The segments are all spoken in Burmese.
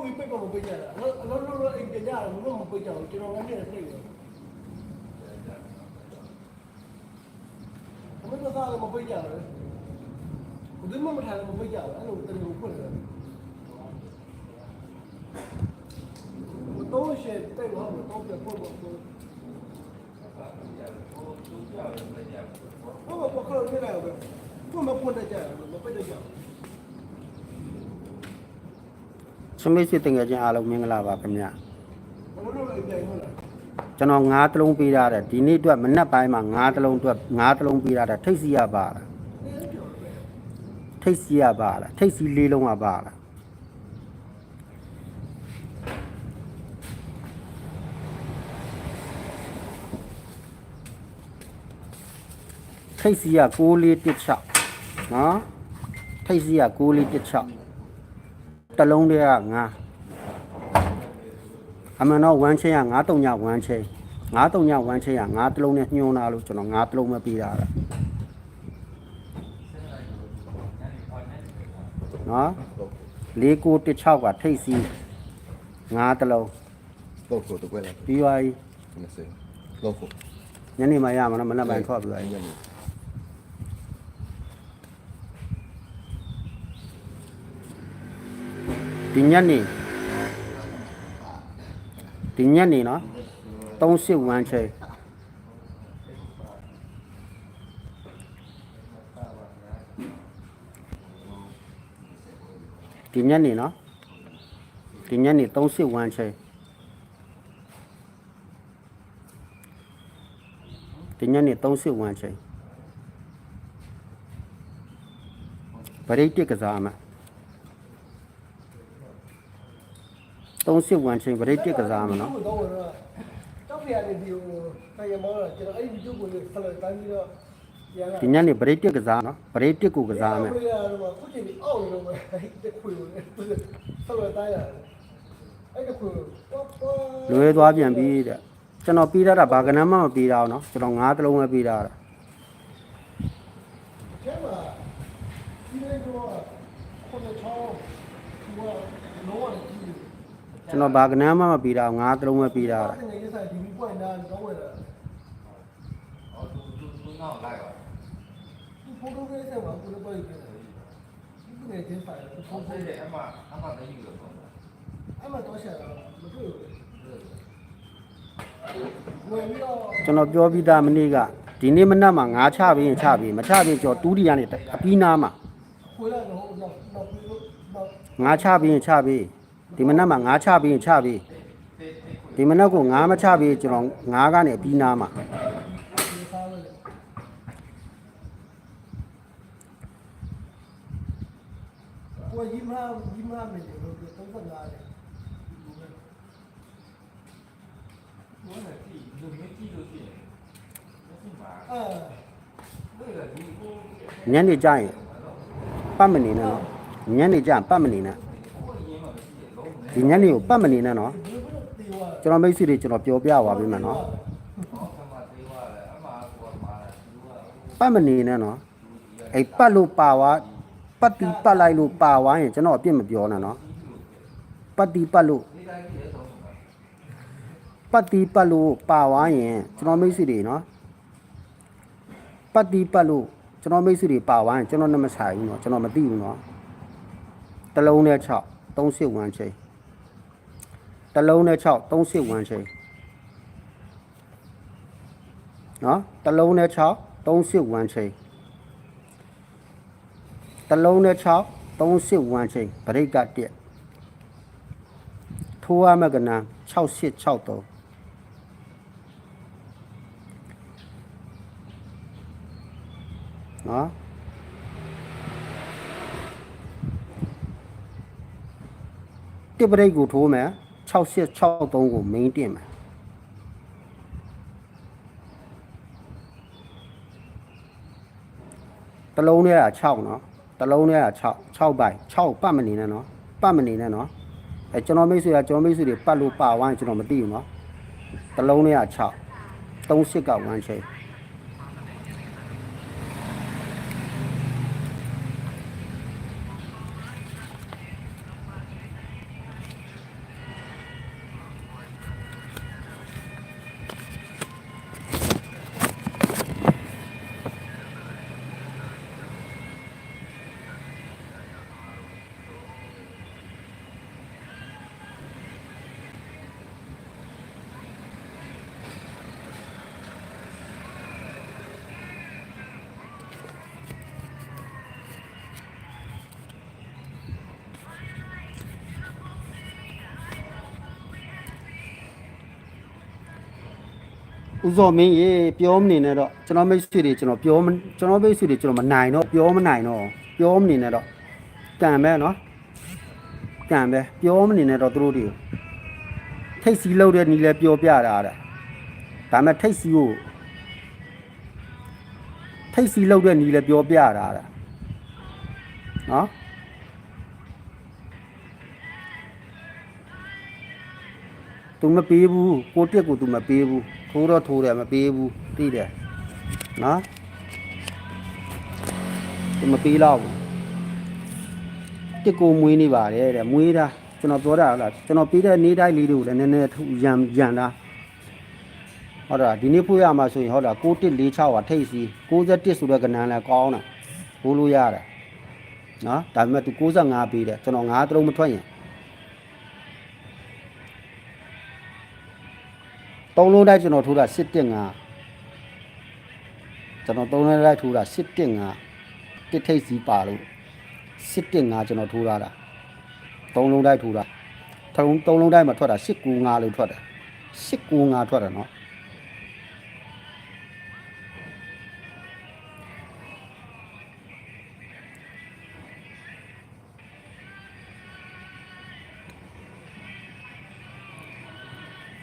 ကိုပြီးပိတ်တော့မပိတ်ကြတာအလုံးလုံးလုံးအိမ်ကြကြတယ်ဘလို့မပိတ်ကြဘူးကျွန်တော်လည်းနဲ့ပြေးတယ်အမေကစားလည်း စမိတ်စစ်တင်ငယ်ချင်းအားလုံးမင်္ဂလာပါခင်ဗျဘလို့လို့အိမ်ပြန်ဟုတ်လားကျွန်တော်ငါးတလုံးပေးထားတယ်ဒီနေ့အတွက်မနက်ပိုင်းမှာငါးတလုံးအတွက်ငါးတလုံးပေးထားတယ်ထိတ်စီရပါလားထိတ်စီရပါလားထိတ်စီလေးလုံးကပါလားထိတ်စီက6416နော်ထိတ်စီက 6416တလုံးတည်းကငါးအမှန်တော့1ချင်းက9တုံည1ချင်း9တုံည1ချင်းက9တလုံးနဲ့ညှိုးလာလို့ကျွန်တော်9တလုံးပဲပေးတာလားနော်4916ကထိတ်စီ9တလုံး Loco, te cuela. ပြီးသွားပြီ No sé. Loco. ညနေမှရမှာနော်မနက်ပိုင်းထွက်ပြီးသွားပြီ Ya no. ဒီညနေဒီညနေနော်38 1ချင်းဒီညနေနော်ဒီညနေ38 1ချင်းဒီညနေ38 1ချင်းဗရိတ်တစ်ကစားမှာ 30ဝန်ချင်းဗရိတ်တစ်ကစားမှာနော်တော့တော့တောက်ပြရတယ်ဒီဟိုဆိုင်မောတော့ကျွန်တော်အဲ့ဒီကျုပ်ကိုဆက်လက်တိုင်းပြီးတော့ရတာဒီညနေဗရိတ်တစ်ကစားနော်ဗရိတ်တစ်ကိုကစားမယ်ခုချိန်ဒီအောက်နေတော့ပဲအဲ့ဒီခွေကိုဆက်လက်တိုင်းရတယ်အဲ့ဒီခွေကိုတော့တော့လွဲသွားပြန်ပြီတဲ့ကျွန်တော်ပြီးတာတာဘာကနမ်းမှမပြီးတာအောင်နော်ကျွန်တော်ငါးတလုံးပဲပြီးတာတာကျမဒီနေ့တော့ခုနချောင်းဟိုကတော့ကြည့် ကျွန်တော်ဘာကနမ်းမှမပြီးတာငါးသလုံးပဲပြီးတာကျွန်တော်ပြောပြီးသားမနေ့ကဒီနေ့မနက်မှာငါချပြီးရင်ချပြီးမချပြီးကျော်တူးဒီကနေအပီးနားမှာငါချပြီးရင်ချပြီး ဒီမနက်မှာငါးချပြီးချပြီးဒီမနက်ကိုငါးမချပြီးကျွန်တော်ငါးကနေပြီးနားမှာကိုကြီးမကြီးမမင်းတို့သုံးသပ်လာတယ်ဘောနဲ့ကြည့်လူမကြည့်လို့ရှိရင်မရှိပါအဲညနေကြရင်ပတ်မနေနဲ့ညနေကြပတ်မနေနဲ့ ဒီညနေကိုပတ်မနေနဲ့နော်ကျွန်တော်မိတ်ဆွေတွေကျွန်တော်ပြောပြပါပေးမယ်နော်ပတ်မနေနဲ့နော်အဲ့ပတ်လို့ပါဝါပတ်တီပတ်လိုက်လို့ပါဝါရင်ကျွန်တော်အပြစ်မပြောနဲ့နော်ပတ်တီပတ်လို့ပတ်တီပတ်လို့ပါဝါရင်ကျွန်တော်မိတ်ဆွေတွေနော်ပတ်တီပတ်လို့ကျွန်တော်မိတ်ဆွေတွေပါဝါရင်ကျွန်တော်နဲ့မဆိုင်ဘူးနော်ကျွန်တော်မသိဘူးနော်တလုံးနဲ့6 3 1ချိန် တလုံးနဲ့6 30ဝန်ချိန်နော်တလုံးနဲ့6 30ဝန်ချိန်တလုံးနဲ့6 30ဝန်ချိန်ဗရိတ်ကတက်ထိုးရမကနန်း6863နော်တစ်ပရိတ်ကိုထိုးမယ် 6863ကို main တင်မယ်တလုံးထဲက6နော်တလုံးထဲက6 6ပိုက်6ပတ်မနေနဲ့နော်ပတ်မနေနဲ့နော်အဲကျွန်တော်မိတ်ဆွေကကျွန်တော်မိတ်ဆွေတွေပတ်လို့ပါဝိုင်းကျွန်တော်မသိဘူးနော်တလုံးထဲက6 38က1ချိန် ဦးစောမင်းရေပြောမနေနဲ့တော့ကျွန်တော်မိတ်ဆွေတွေကျွန်တော်ပြောမကျွန်တော်မိတ်ဆွေတွေကျွန်တော်မနိုင်တော့ပြောမနိုင်တော့ပြောမနေနဲ့တော့ကံပဲနော်ကံပဲပြောမနေနဲ့တော့သူတို့တွေကိုထိတ်စီလောက်တဲ့နီလဲပြောပြတာတဲ့ဒါပေမဲ့ထိတ်စီကိုထိတ်စီလောက်တဲ့နီလဲပြောပြတာတဲ့နော်သူမပေးဘူးကိုတက်ကိုသူမပေးဘူး ထိုးတော့ထိုးတယ်မပေးဘူးသိတယ်နော်သူမပေးတော့ဘူးတက်ကိုမွေးနေပါတယ်တဲ့မွေးတာကျွန်တော်ပြောတာဟုတ်လားကျွန်တော်ပေးတဲ့နေတိုင်းလေးတွေကိုလည်းနည်းနည်းထူရံရံတာဟုတ်တာဒီနေ့ဖွေးရမှာဆိုရင်ဟုတ်တာ6146ပါထိတ်စီ61ဆိုတဲ့ကဏ္ဍလဲကောင်းတာဘိုးလို့ရတယ်နော်ဒါပေမဲ့သူ65ပေးတယ်ကျွန်တော်9တလုံးမထွက်ရင် သုံးလုံးတိုင်းကျွန်တော်ထိုးတာ115ကျွန်တော်သုံးလုံးတိုင်းထိုးတာ115တစ်ထိတ်စီပါလို့115ကျွန်တော်ထိုးထားတာသုံးလုံးတိုင်းထိုးတာထုံသုံးလုံးတိုင်းမှာထွက်တာ195လို့ထွက်တယ်195ထွက်တယ်နော်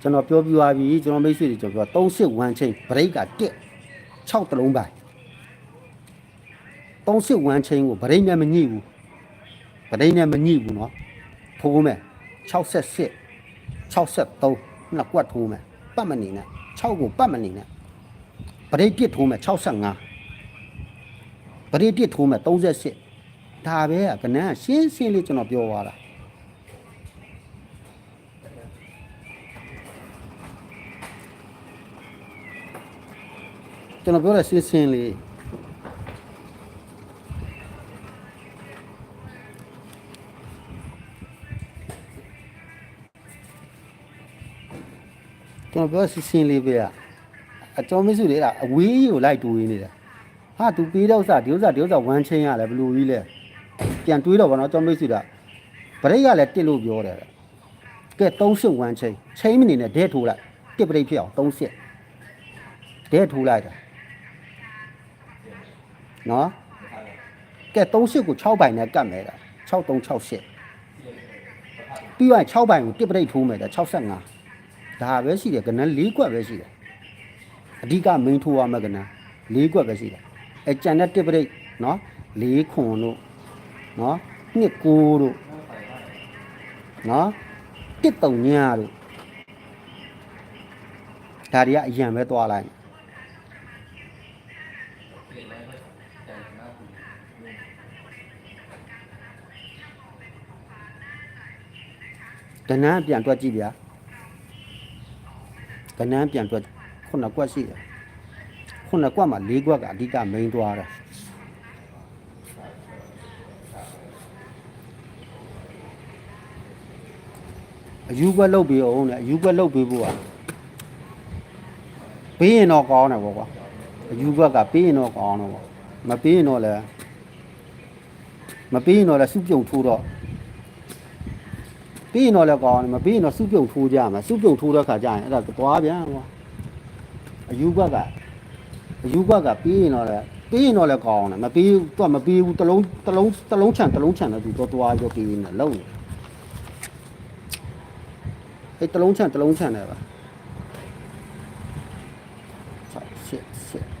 ကျွန်တော်ပြောပြသွားပြီကျွန်တော်မိတ်ဆွေတွေကျွန်တော်ပြော38 1 chain break ကတက်6တလုံးပိုင်း38 1 chain ကို break နဲ့မညှိဘူး break နဲ့မညှိဘူးเนาะထိုးမယ်68 63နှစ်ကွက်ထိုးမယ်ပတ်မနေနဲ့6ကိုပတ်မနေနဲ့ break တစ်ထိုးမယ်65 break တစ်ထိုးမယ်38ဒါပဲကကနန်းရှင်းရှင်းလေးကျွန်တော်ပြောသွားတာ ကျွန်တော်ပြောတဲ့စင်းစင်းလေးကျွန်တော်ပြောစင်းစင်းလေးပဲအကျော်မစုတွေကအဝေးကြီးကိုလိုက်တူရင်းနေတယ်ဟာသူပေးတော့ဥစ္စာဒီဥစ္စာဒီဥစ္စာဝမ်းချင်းရတယ်ဘယ်လိုကြီးလဲပြန်တွေးတော့ဗောနော်ကျော်မစုတာဗရိတ်ကလည်းတစ်လို့ပြောတယ်ကဲ30ဝမ်းချင်းချင်းမနေနဲ့ဒဲထိုးလိုက်တစ်ပရိတ်ဖြစ်အောင်30ဒဲထိုးလိုက်တာ နော်ကဲ38ကို6ပိုင်နဲ့ကတ်မယ်တာ6368ပြီးရင်6ပိုင်ကိုတစ်ပရိတ်ထိုးမယ်တာ65ဒါပဲရှိတယ်ကနန်း၄ကွက်ပဲရှိတယ်အဓိက main ထိုးရမယ်ကနန်း၄ကွက်ပဲရှိတယ်အဲကြံတဲ့တစ်ပရိတ်နော်၄ခွန်တို့နော်နှစ်ကိုတို့နော်တစ်တုံညာတို့ဒါတွေကအရင်ပဲသွားလိုက် ကနန်းပြန်တွက်ကြည့်ဗျာကနန်းပြန်တွက်ခုနှစ်ကွက်ရှိတယ်ခုနှစ်ကွက်မှာ၄ကွက်ကအဓိက main သွားတာအယူကွက်လုတ်ပြီးအောင်လေအယူကွက်လုတ်ပြီးဖို့อ่ะပေးရင်တော့ကောင်းတယ်ဗောကွာအယူကွက်ကပေးရင်တော့ကောင်းတော့ဗောမပေးရင်တော့လည်းမပေးရင်တော့လည်းစုပြုံထိုးတော့ ပြီးရင်တော့လည်းကောင်းတယ်မပြီးရင်တော့စုပြုံထိုးကြမှာစုပြုံထိုးတဲ့ခါကျရင်အဲ့ဒါသွားပြန်ကွာအယူဘက်ကအယူဘက်ကပြီးရင်တော့လည်းပြီးရင်တော့လည်းကောင်းတယ်မပြီးဘူးသူကမပြီးဘူးတစ်လုံးတစ်လုံးတစ်လုံးချန်တစ်လုံးချန်တော့သူတော့သွားရောပြီးနေလုံးနေအဲ့တစ်လုံးချန်တစ်လုံးချန်တယ်ပါဆက်ဆက်ဆက်ချက်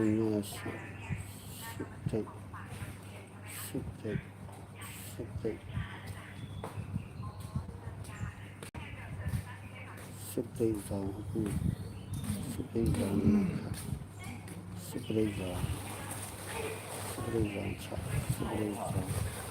သုံးရရှိစိတ်စိတ်စိတ်စိတ်စိတ်စိတ်စိတ်ဆောင်အခုစိတ်စိတ်ဆောင်စိတ်စိတ်ဆောင်စိတ်စိတ်ဆောင်ချစိတ်စိတ်ဆောင်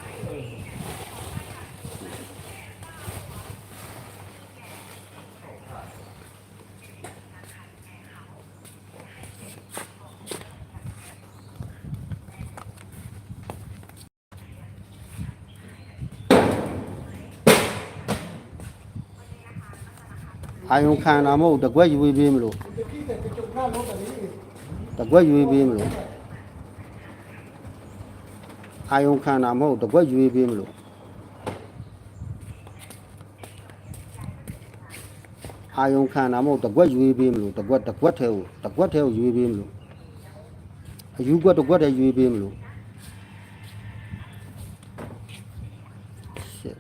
အာယုံခံတာမဟုတ်တကွက်ယူပေးမလို့တတိတဲ့ကြုံခါလို့တည်းတကွက်ယူပေးမလို့အာယုံခံတာမဟုတ်တကွက်ယူပေးမလို့အာယုံခံတာမဟုတ်တကွက်ယူပေးမလို့တကွက်တကွက်ထဲကိုတကွက်ထဲကိုယူပေးမလို့အယူကွက်တကွက်ထဲယူပေးမလို့ရှစ်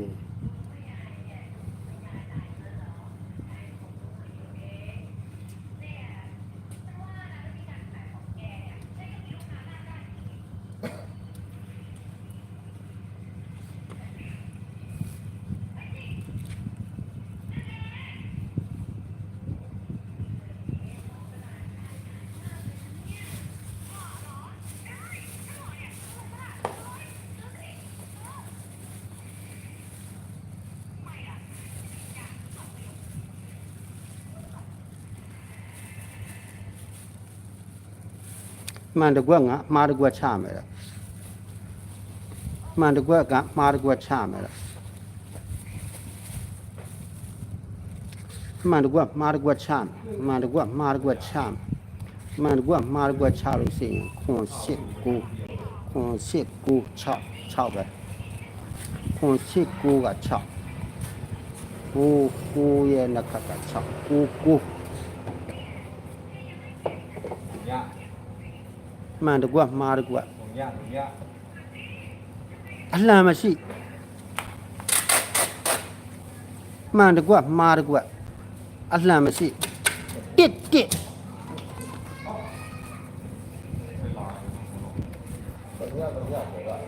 လေး မှန်တကွက်ငါမှားတကွက်ချမယ်တဲ့မှန်တကွက်ကမှားတကွက်ချမယ်တဲ့မှန်တကွက်မှားတကွက်ချမယ်မှန်တကွက်မှားတကွက်ချမယ်မှန်တကွက်မှားတကွက်ချလို့ရှိရင်ခွန်၈9ခွန်၈9 6 6ပဲခွန်၈9က6 9 9ရဲ့နှက်က6 9 9 မှန်တကွက်မှားတကွက်ပုံရပုံရအလှမ်းမရှိမှန်တကွက်မှားတကွက်အလှမ်းမရှိတစ်တစ်တရတရပေါ်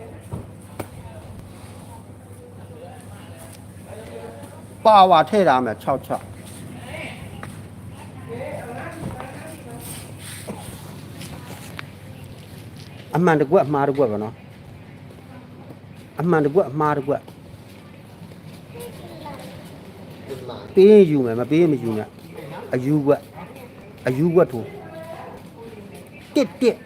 ကပါဝါထည့်ထားမယ်6 အမှန်တကွက်မှားတကွက်ပါနော်အမှန်တကွက်မှားတကွက်ပေးရင်ယူမယ်မပေးရင်မယူနဲ့အယူကွက်အယူကွက်ထိုးတစ်တစ်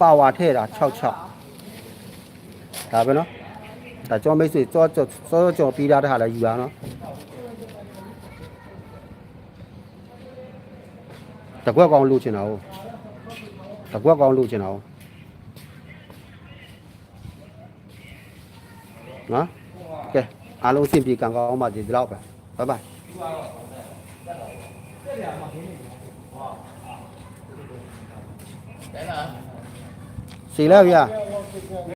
ပါဝါထည့်တာ6 6ဒါပဲနော်ဒါကြောမိတ်ဆွေကြောကြောကြောကြောပြီးသားတဲ့ဟာလည်းယူတာနော် တကွက်ကောင်လို့ချင်တာဟုတ်တကွက်ကောင်လို့ချင်တာဟုတ်နော်ကဲအားလုံးအဆင်